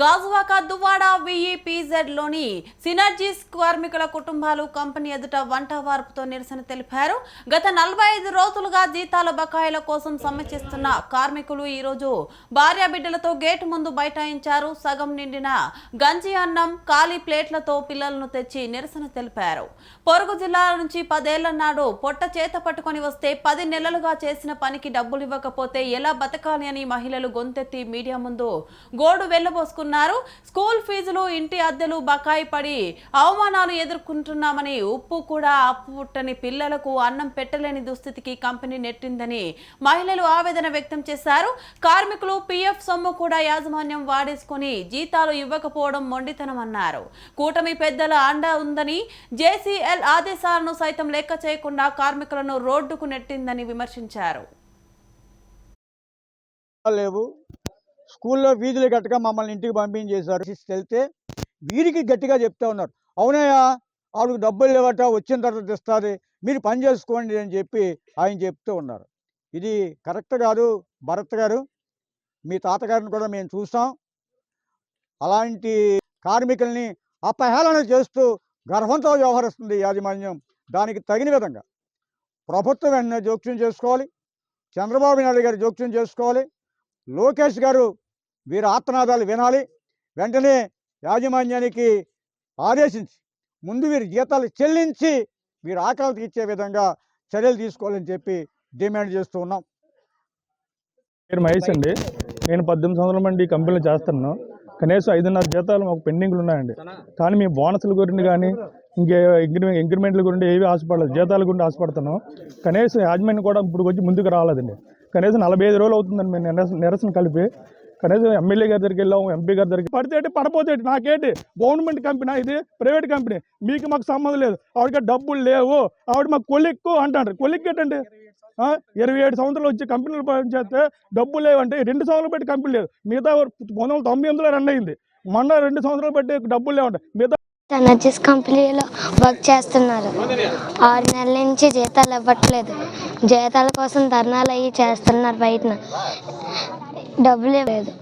Gajuwaka Duvvada విఈపీజెడ్లోని synergies కార్మికుల కుటుంబాలు company ఎదుట వంట వార్పుతో నిరసన తెలిపారు. గత నలభై ఐదు రోజులుగా జీతాల బకాయిల కోసం సమ్మె చేస్తున్న కార్మికులు ఈ రోజు భార్య బిడ్డలతో గేటు ముందు బైఠాయించారు. సగం నిండిన గంజి అన్నం ఖాళీ ప్లేట్లతో పిల్లలను తెచ్చి నిరసన తెలిపారు. పొరుగు జిల్లాల నుంచి పదేళ్ళ నాడు పొట్ట చేత పట్టుకొని వస్తే పది నెలలుగా చేసిన పనికి డబ్బులు ఇవ్వకపోతే ఎలా బతకాలి అని మహిళలు గొంతెత్తి మీడియా ముందు గోడు వెళ్ళబోసుకున్నారు స్కూల్ ఫీజులు ఇంటి అద్దెలు బకాయి పడి అవమానాలు ఎదుర్కొంటున్నామని ఉప్పు కూడా అప్పు పుట్టని పిల్లలకు అన్నం పెట్టలేని దుస్థితికి కంపెనీ నెట్టిందని మహిళలు ఆవేదన వ్యక్తం చేశారు. కార్మికులు పీఎఫ్ సొమ్ము కూడా యాజమాన్యం వాడేసుకుని జీతాలు ఇవ్వకపోవడం మొండితనం అన్నారు. కూటమి పెద్దల అండ ఉందని జేసీఎల్ ఆదేశాలను సైతం లెక్క చేయకుండా కార్మికులను రోడ్డుకు నెట్టిందని విమర్శించారు. లేవు. స్కూల్లో వీధులు గట్టగా మమ్మల్ని ఇంటికి పంపించేశారు. వెళ్తే వీరికి గట్టిగా చెప్తా ఉన్నారు. అవునయ్యా ఆవిడకు డబ్బులు లేవట వచ్చిన తర్వాత ఇస్తుంది మీరు పని చేసుకోండి అని చెప్పి ఆయన చెప్తూ ఉన్నారు. ఇది కరెక్ట్ గారు భరత్ గారు. మీ తాతగారిని కూడా మేము చూసాం. అలాంటి కార్మికుల్ని అపహేళన చేస్తూ గర్వంతో వ్యవహరిస్తుంది యాజమాన్యం. దానికి తగిన విధంగా ప్రభుత్వం వెంటనే జోక్యం చేసుకోవాలి. చంద్రబాబు నాయుడు గారు జోక్యం చేసుకోవాలి. లోకేష్ గారు వీరి ఆత్మనాదాలు వినాలి. వెంటనే యాజమాన్యానికి ఆదేశించి ముందు వీరి జీతాలు చెల్లించి వీరి ఆకలి తీర్చే విధంగా చర్యలు తీసుకోవాలని చెప్పి డిమాండ్ చేస్తూ ఉన్నాం. పేరు మహేష్ అండి. నేను పద్దెనిమిది సంవత్సరాల నుండి ఈ కంపెనీలో చేస్తున్నాను. కనీసం ఐదున్నర జీతాలు మాకు పెండింగ్లు ఉన్నాయండి. కానీ మీ బోనస్ల గురించి కానీ ఇంకే ఇంక్రిమెంట్ ఇంక్రిమెంట్ల గురించి ఏవి ఆశపడలేదు. జీతాల గురించి ఆశపడుతున్నాం. కనీసం యాజమాన్యం కూడా ఇప్పుడు వచ్చి ముందుకు రాలేదండి. కనీసం నలభై ఐదు రోజులు అవుతుందండి. మేము నిరసన నిరసన కలిపి కనీసం ఎమ్మెల్యే గారి దగ్గరికి వెళ్ళాము ఎంపీ గారి దగ్గరికి పడితే పడపోతేటి ఏంటి? నాకేంటి? గవర్నమెంట్ కంపెనీ ఇది ప్రైవేట్ కంపెనీ. మీకు మాకు సంబంధం లేదు. ఆవిడకి డబ్బులు లేవు. ఆవిడ మాకు కొలిక్కు అంటాడు కొలిక్ ఏంటండి? ఇరవై ఏడు సంవత్సరాలు వచ్చి కంపెనీలు చేస్తే డబ్బులు లేవంటే రెండు సంవత్సరాలు పెట్టి కంపెనీ లేదు. మిగతా పంతొమ్మిది వందల తొంభై ఎనిమిదిలో రన్ అయింది. మొన్న రెండు సంవత్సరాలు పెట్టి డబ్బులు లేవంటే మిగతా ఎనర్జీస్ కంపెనీలో వర్క్ చేస్తున్నారు. ఆరు నెలల నుంచి జీతాలు ఇవ్వట్లేదు. జీతాల కోసం ధర్నాలు అయ్యి చేస్తున్నారు బయటన. డబ్బులు లేదు.